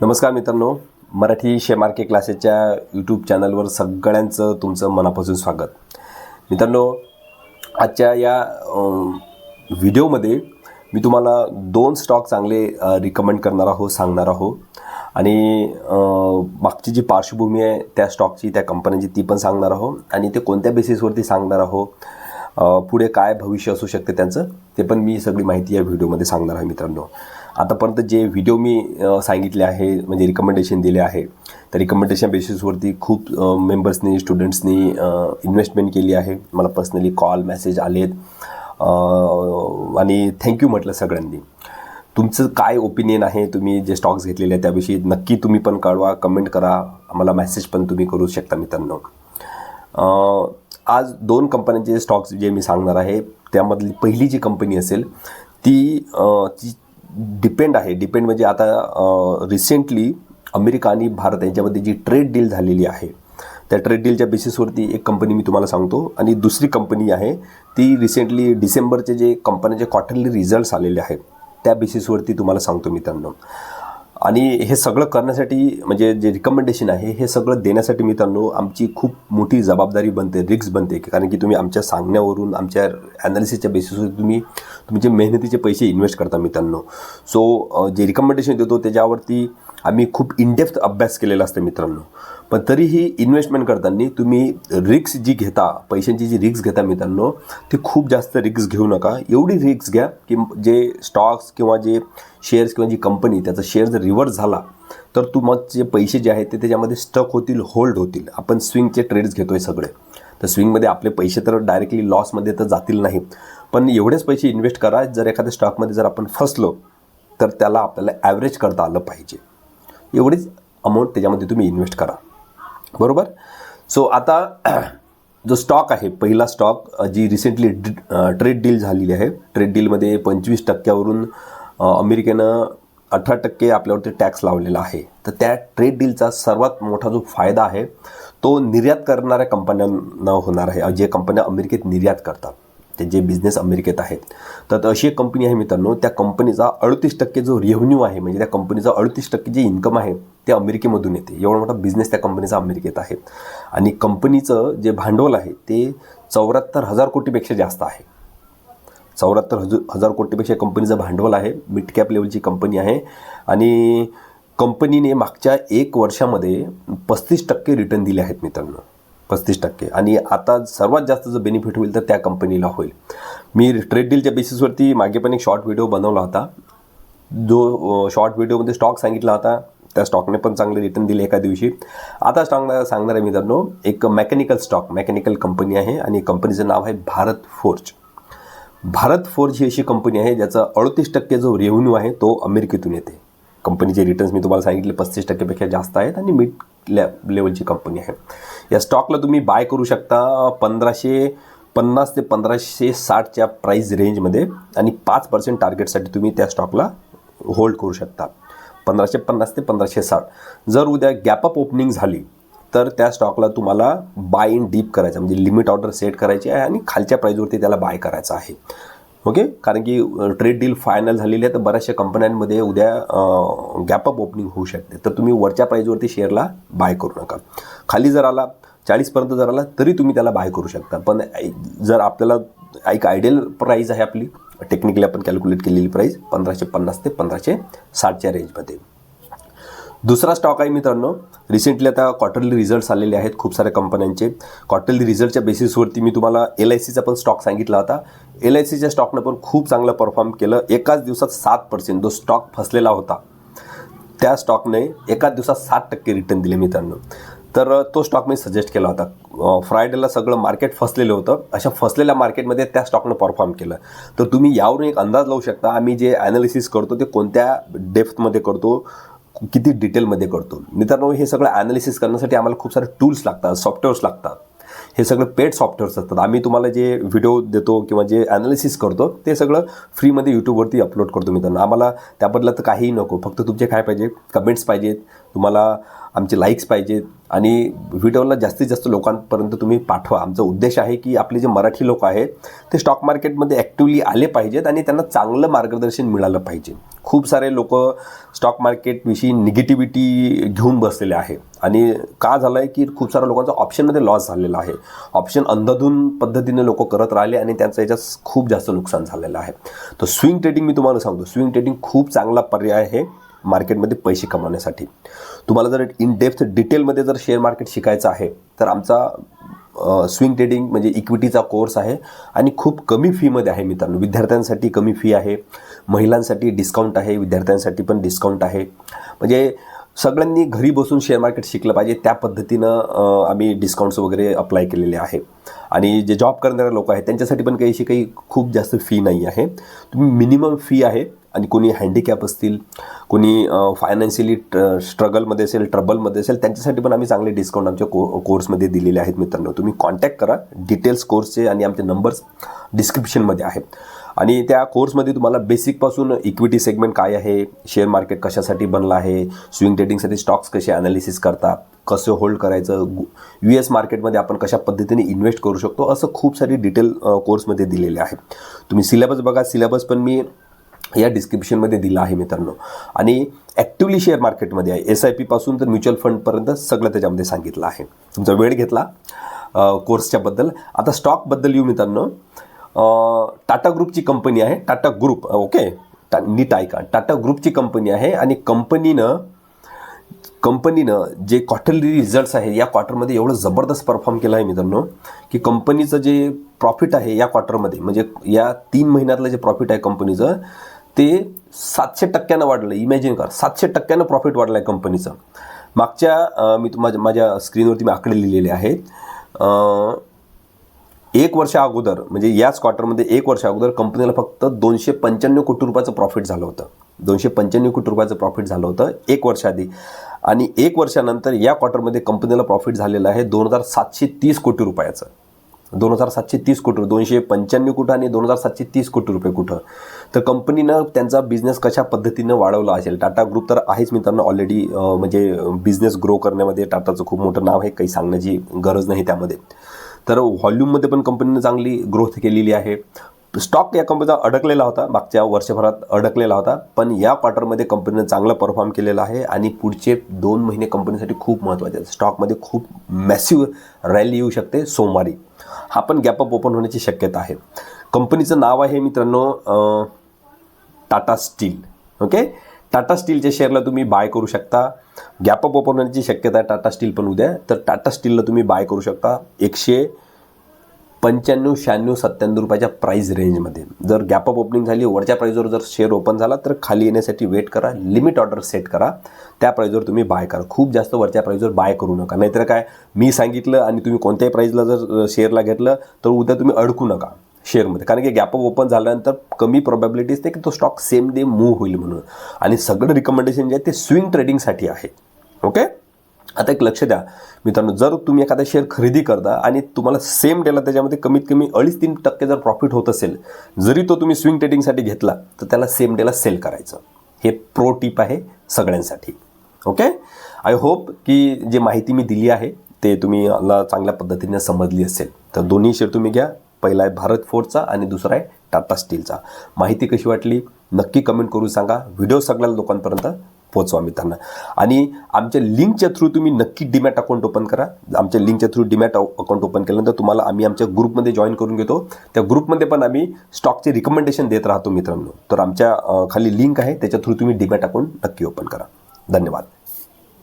नमस्कार मित्रांनो Marathi share market क्लासेसच्या यूट्यूब चॅनलवर सगळ्यांचं तुमचं मनापासून स्वागत. मित्रांनो आजच्या या व्हिडिओमध्ये मी तुम्हाला दोन स्टॉक चांगले रिकमेंड करणार आहो सांगणार आहो. आणि मागची जी पार्श्वभूमी आहे त्या स्टॉकची त्या कंपन्यांची ती पण सांगणार आहो. आणि ते कोणत्या बेसिसवरती सांगणार आहो पुढे काय भविष्य असू शकते त्यांचं ते पण मी सगळी माहिती या व्हिडिओमध्ये सांगणार आहे मित्रांनो. आतापर्यंत जे व्हिडिओ मी सांगितले आहे म्हणजे रिकमेंडेशन दिले आहे तर रिकमेंडेशन बेसिसवरती खूप मेंबर्सनी स्टुडंट्सनी इन्व्हेस्टमेंट केली आहे. मला पर्सनली कॉल मेसेज आलेत. आणि थँक्यू म्हटलं सगळ्यांनी. तुमचं काय ओपिनियन आहे? तुम्ही जे स्टॉक्स घेतलेले आहेत त्याविषयी नक्की तुम्ही पण कळवा कमेंट करा. आम्हाला मेसेज पण तुम्ही करू शकता मित्रांनो. आज दोन कंपन्यांचे स्टॉक्स जे मी सांगणार आहे त्यामधली पहिली जी कंपनी असेल ती ती डिपेंड आहे. डिपेंड म्हणजे आता रिसेंटली अमेरिका आणि भारत यांच्यामध्ये जी ट्रेड डील झालेली आहे त्या ट्रेड डीलच्या बेसिसवरती एक कंपनी मी तुम्हाला सांगतो आणि दुसरी कंपनी आहे ती रिसेंटली डिसेंबरचे जे कंपनीचे क्वार्टरली रिझल्ट्स आलेले आहेत त्या बेसिसवरती तुम्हाला सांगतो मित्रांनो. आणि हे सगळं करण्यासाठी म्हणजे जे रिकमेंडेशन आहे हे सगळं देण्यासाठी मित्रांनो आमची खूप मोठी जबाबदारी बनते रिक्स बनते. कारण की तुम्ही आमच्या सांगण्यावरून आमच्या ॲनालिसिसच्या बेसिसवर तुम्ही तुमचे मेहनतीचे पैसे इन्व्हेस्ट करता मित्रांनो. सो जे रिकमेंडेशन देतो त्याच्यावरती आम्ही खूप इनडेप्थ अभ्यास केलेला असतो मित्रांनो. पण तरीही इन्व्हेस्टमेंट करताना तुम्ही रिक्स जी घेता पैशांची जी रिक्स घेता मित्रांनो ती खूप जास्त रिक्स घेऊ नका. एवढी रिक्स घ्या की जे स्टॉक्स किंवा जे शेअर्स किंवा जी कंपनी त्याचा शेअर जर रिव्हर्स झाला तर तुमचे पैसे जे आहेत ते त्याच्यामध्ये स्टक होतील होल्ड होतील. आपण स्विंगचे ट्रेड्स घेतो आहे सगळे. तर स्विंगमध्ये आपले पैसे तर डायरेक्टली लॉसमध्ये तर जातील नाही. पण एवढेच पैसे इन्व्हेस्ट करा जर एखाद्या स्टॉकमध्ये जर आपण फसलो तर त्याला आपल्याला ॲव्हरेज करता आलं पाहिजे. एवढीच अमाऊंट त्याच्यामध्ये तुम्ही इन्व्हेस्ट करा. बरोबर? सो आता जो स्टॉक आहे पहिला स्टॉक जी रिसेंटली ट्रेड डील झालेली आहे ट्रेड डीलमध्ये पंचवीस टक्क्यावरून अमेरिकेनं अठरा टक्के आपल्यावरती टॅक्स लावलेला आहे. तर त्या ट्रेड डीलचा सर्वात मोठा जो फायदा आहे तो निर्यात करणाऱ्या कंपन्यांना होणार आहे जे कंपन्या अमेरिकेत निर्यात करतात. ते जे बिझनेस अमेरिकेत आहेत. तर अशी एक कंपनी आहे मित्रांनो त्या कंपनीचा अडतीस टक्के जो रेव्हन्यू आहे म्हणजे त्या कंपनीचा अडतीस टक्के जे इन्कम आहे ते अमेरिकेमधून येते. एवढा मोठा बिझनेस त्या कंपनीचा अमेरिकेत आहे. आणि कंपनीचं जे भांडवल आहे ते चौऱ्याहत्तर हजार कोटीपेक्षा जास्त आहे. चौऱ्याहत्तर हजू हजार कोटीपेक्षा कंपनीचं भांडवल आहे मिड कॅप लेवलची कंपनी आहे. आणि कंपनीने मागच्या एक वर्षामध्ये पस्तीस टक्के रिटर्न दिले आहेत मित्रांनो. पस्तीस टक्के. आणि आता सर्वात जास्त जर बेनिफिट होईल तर त्या कंपनीला होईल. मी ट्रेड डीलच्या बेसिसवरती मागे पण एक शॉर्ट व्हिडिओ बनवला होता. जो शॉर्ट व्हिडिओमध्ये स्टॉक सांगितला होता. त्या स्टॉकने पण चांगले रिटर्न दिले एका दिवशी. आता स्टॉक सांगणार आहे मित्रांनो एक मेकॅनिकल स्टॉक मेकॅनिकल कंपनी आहे आणि कंपनीचं नाव आहे भारत फोर्ज भारत फोर्ज ही अशी कंपनी आहे ज्याचा अडतीस टक्के जो रेव्हन्यू आहे तो अमेरिकेतून येते. कंपनीचे रिटर्न्स मी तुम्हाला सांगितले पस्तीस टक्केपेक्षा जास्त आहेत आणि मिड ले लेवलची कंपनी आहे. या स्टॉकला तुम्ही बाय करू शकता पंधराशे पन्नास ते पंधराशे साठच्या प्राईस रेंजमध्ये आणि पाच पर्सेंट टार्गेटसाठी तुम्ही त्या स्टॉकला होल्ड करू शकता. पंधराशे पन्नास ते पंधराशे साठ. जर उद्या गॅपअप ओपनिंग झाली तर त्या स्टॉकला तुम्हाला बाय इन डीप करायचं म्हणजे लिमिट ऑर्डर सेट करायची आहे आणि खालच्या प्राईजवरती त्याला बाय करायचं आहे. ओके? कारण की ट्रेड डील फायनल झालेली आहे तर बऱ्याचशा कंपन्यांमध्ये उद्या गॅपअप ओपनिंग होऊ शकते. तर तुम्ही वरच्या प्राईजवरती शेअरला बाय करू नका. खाली जर आला चाळीसपर्यंत जर आला तरी तुम्ही त्याला बाय करू शकता. पण जर आपल्याला एक आयडियल प्राईज आहे आपली टेक्निकली आपण कॅल्क्युलेट केलेली प्राईज पंधराशे पन्नास ते पंधराशे साठच्या रेंजमध्ये दुसरा स्टॉक आहे मित्रांनो. रिसेंटली आता क्वार्टरली रिझल्ट्स आलेले आहेत खूप साऱ्या कंपन्यांचे क्वार्टरली रिझल्टच्या बेसिसवरती मी तुम्हाला एल आय सीचा पण स्टॉक सांगितला होता. एल आय सीच्या स्टॉकनं पण खूप चांगलं परफॉर्म केलं. एकाच दिवसात सात पर्सेंट जो स्टॉक फसलेला होता त्या स्टॉकने एकाच दिवसात सात टक्के रिटर्न दिले मित्रांनो. तर तो स्टॉक मी सजेस्ट केला होता. फ्रायडेला सगळं मार्केट फसलेलं होतं. अशा फसलेल्या मार्केटमध्ये त्या स्टॉकनं परफॉर्म केलं. तर तुम्ही यावरून एक अंदाज लावू शकता. आम्ही जे ॲनालिसिस करतो ते कोणत्या डेप्थमध्ये करतो किती डिटेलमध्ये करतो. मित्रांनो हे सगळं ॲनालिसिस करण्यासाठी आम्हाला खूप सारे टूल्स लागतात सॉफ्टवेअर्स लागतात. हे सगळं पेड सॉफ्टवेअर्स असतात. आम्ही तुम्हाला जे व्हिडिओ देतो किंवा जे ॲनालिसिस करतो ते सगळं फ्रीमध्ये यूट्यूबवरती अपलोड करतो मित्रांनो. आम्हाला त्याबद्दल तर काहीही नको. फक्त तुमचे काय पाहिजे? कमेंट्स पाहिजेत. तुम्हाला आमचे लाईक्स पाहिजेत आणि व्हिडिओला जास्तीत जास्त लोकांपर्यंत तुम्ही पाठवा. आमचा उद्देश आहे की आपले जे मराठी लोक आहेत ते स्टॉक मार्केटमध्ये ॲक्टिवली आले पाहिजेत आणि त्यांना चांगलं मार्गदर्शन मिळालं पाहिजे. खूप सारे लोक स्टॉक मार्केटविषयी निगेटिव्हिटी घेऊन बसलेले आहे. आणि का झालं आहे की खूप साऱ्या लोकांचा ऑप्शनमध्ये लॉस झालेला आहे. ऑप्शन अंधाधून पद्धतीने लोक करत राहिले आणि त्यांचं याच्यात खूप जास्त नुकसान झालेलं आहे. तर स्विंग ट्रेडिंग मी तुम्हाला सांगतो. स्विंग ट्रेडिंग खूप चांगला पर्याय आहे. मार्केटमध्ये पैसे कमावण्यासाठी. तुम्हाला जर इन डेप्थ डिटेलमध्ये जर शेअर मार्केट शिकायचं आहे तर आमचा स्विंग ट्रेडिंग म्हणजे इक्विटीचा कोर्स आहे आणि खूप कमी फीमध्ये आहे मित्रांनो. विद्यार्थ्यांसाठी कमी फी आहे महिलांसाठी डिस्काउंट आहे विद्यार्थ्यांसाठी पण डिस्काउंट आहे. म्हणजे सगळ्यांनी घरी बसून शेअर मार्केट शिकलं पाहिजे त्या पद्धतीनं आम्ही डिस्काउंट्स वगैरे अप्लाय केलेले आहे. आणि जे जॉब करणारे लोक आहेत त्यांच्यासाठी पण काही अशी काही खूप जास्त फी नाही आहे. तुम्ही मिनिमम फी आहे आणि कोणी हँडिकॅप असतील कोणी फायनान्शियली स्ट्रगलमध्ये असेल ट्रबलमध्ये असेल त्यांच्यासाठी पण आम्ही चांगले डिस्काउंट आमच्या को कोर्समध्ये दिलेले आहेत मित्रांनो. तुम्ही कॉन्टॅक्ट करा. डिटेल्स कोर्सचे आणि आमचे नंबर्स डिस्क्रिप्शनमध्ये आहेत. आणि त्या कोर्समध्ये तुम्हाला बेसिकपासून इक्विटी सेगमेंट काय आहे शेअर मार्केट कशासाठी बनला आहे स्विंग ट्रेडिंगसाठी स्टॉक्स कसे अनालिसिस करतात कसं होल्ड करायचं यू एस मार्केटमध्ये आपण कशा पद्धतीने इन्व्हेस्ट करू शकतो असं खूप सारी डिटेल कोर्समध्ये दिलेले आहे. तुम्ही सिलेबस बघा. सिलेबस पण मी या डिस्क्रिप्शनमध्ये दिला आहे मित्रांनो. आणि ॲक्टिव्हली शेअर मार्केटमध्ये आहे. एस आय पीपासून तर म्युच्युअल फंडपर्यंत सगळं त्याच्यामध्ये सांगितलं आहे. तुमचा वेळ घेतला कोर्सच्याबद्दल आता स्टॉकबद्दल येऊ मित्रांनो. टाटा ग्रुपची कंपनी आहे. टाटा ग्रुप ओके टा नीट ऐका. टाटा ग्रुपची कंपनी आहे आणि कंपनीनं कंपनीनं जे क्वार्टरली रिझल्ट्स आहे या क्वार्टरमध्ये एवढं जबरदस्त परफॉर्म केलं आहे मित्रांनो की कंपनीचं जे प्रॉफिट आहे या क्वार्टरमध्ये म्हणजे या तीन महिन्यातलं जे प्रॉफिट आहे कंपनीचं ते सातशे टक्क्यानं वाढलं. इमॅजिन कर सातशे टक्क्यानं प्रॉफिट वाढलं आहे कंपनीचं मागच्या मी तुम्हाला माझ्या स्क्रीनवरती मी आकडे लिहिलेले आहेत. एक वर्ष अगोदर म्हणजे याच क्वार्टरमध्ये एक वर्ष अगोदर कंपनीला फक्त दोनशे पंच्याण्णव कोटी रुपयाचं प्रॉफिट झालं होतं. दोनशे पंच्याण्णव कोटी रुपयाचं प्रॉफिट झालं होतं एक वर्षाआधी आणि एक वर्षानंतर या क्वार्टरमध्ये कंपनीला प्रॉफिट झालेलं आहे दोन हजार सातशे तीस कोटी रुपयाचं. दोन हजार सातशे तीस कोटी दोनशे पंच्याण्णव कुठं आणि दोन हजार सातशे तीस कोटी रुपये कुठं? तर कंपनीनं त्यांचा बिझनेस कशा पद्धतीनं वाढवला असेल? टाटा ग्रुप तर आहेच मित्रांनो ऑलरेडी म्हणजे बिझनेस ग्रो करण्यामध्ये टाटाचं खूप मोठं नाव आहे काही सांगण्याची गरज नाही त्यामध्ये. तर व्हॉल्यूममध्ये पण कंपनीनं चांगली ग्रोथ केलेली आहे. स्टॉक या कंपनीचा अडकलेला होता मागच्या वर्षभरात अडकलेला होता पण या क्वार्टरमध्ये कंपनीनं चांगला परफॉर्म केलेला आहे आणि पुढचे दोन महिने कंपनीसाठी खूप महत्त्वाचे आहेत. स्टॉकमध्ये खूप मॅसिव्ह रॅली येऊ शकते सोमवारी. हा पण गॅपअप ओपन होण्याची शक्यता आहे. कंपनीचं नाव आहे मित्रांनो टाटा स्टील. ओके? टाटा स्टीलच्या शेअरला तुम्ही बाय करू शकता. गॅपअप ओपन होण्याची शक्यता आहे टाटा स्टील पण उद्या. तर टाटा स्टीलला तुम्ही बाय करू शकता एकशे पंच्याण्णव शहाण्णव सत्त्याण्णव रुपयाच्या प्राईस रेंजमध्ये जर गॅपअप ओपनिंग झाली वरच्या प्राईजवर जर शेअर ओपन झाला तर खाली येण्यासाठी वेट करा लिमिट ऑर्डर सेट करा. त्या प्राईजवर तुम्ही बाय करा. खूप जास्त वरच्या प्राईजवर बाय करू नका. नाहीतर काय मी सांगितलं आणि तुम्ही कोणत्याही प्राईजला जर शेअरला घेतलं तर उद्या तुम्ही अडकू नका शेअरमध्ये कारण की गॅपअप ओपन झाल्यानंतर कमी प्रोबॅबिलिटी असते की तो स्टॉक सेम डे मूव्ह होईल म्हणून. आणि सगळं रिकमेंडेशन जे आहे ते स्विंग ट्रेडिंगसाठी आहे. ओके आता एक लक्ष द्या. मित्रांनो जर तुम्ही एखादा शेअर खरेदी करता आणि तुम्हाला सेम डेला त्याच्यामध्ये कमीत कमी अडीच तीन टक्के जर प्रॉफिट होत असेल जरी तो तुम्ही स्विंग ट्रेडिंगसाठी घेतला तर त्याला सेम डेला सेल करायचं. हे प्रो टिप आहे सगळ्यांसाठी. ओके आय होप की जे माहिती मी दिली आहे ते तुम्ही मला चांगल्या पद्धतीने समजली असेल. तर दोन्ही शेअर तुम्ही घ्या. पहिला आहे भारत फोर्डचा आणि दुसरा आहे टाटा स्टीलचा. माहिती कशी वाटली? नक्की कमेंट करून सांगा. व्हिडिओ सगळ्या लोकांपर्यंत पोचवा मित्रांनो. आणि आमच्या लिंकच्या थ्रू तुम्ही नक्की डिमॅट अकाउंट ओपन करा. आमच्या लिंकच्या थ्रू डिमॅट अकाउंट ओपन केल्यानंतर तुम्हाला आम्ही आमच्या ग्रुपमध्ये जॉईन करून घेतो. त्या ग्रुपमध्ये पण आम्ही स्टॉकचे रिकमेंडेशन देत राहतो मित्रांनो. तर आमच्या खाली लिंक आहे. त्याच्या थ्रू तुम्ही डिमॅट अकाउंट नक्की ओपन करा. धन्यवाद.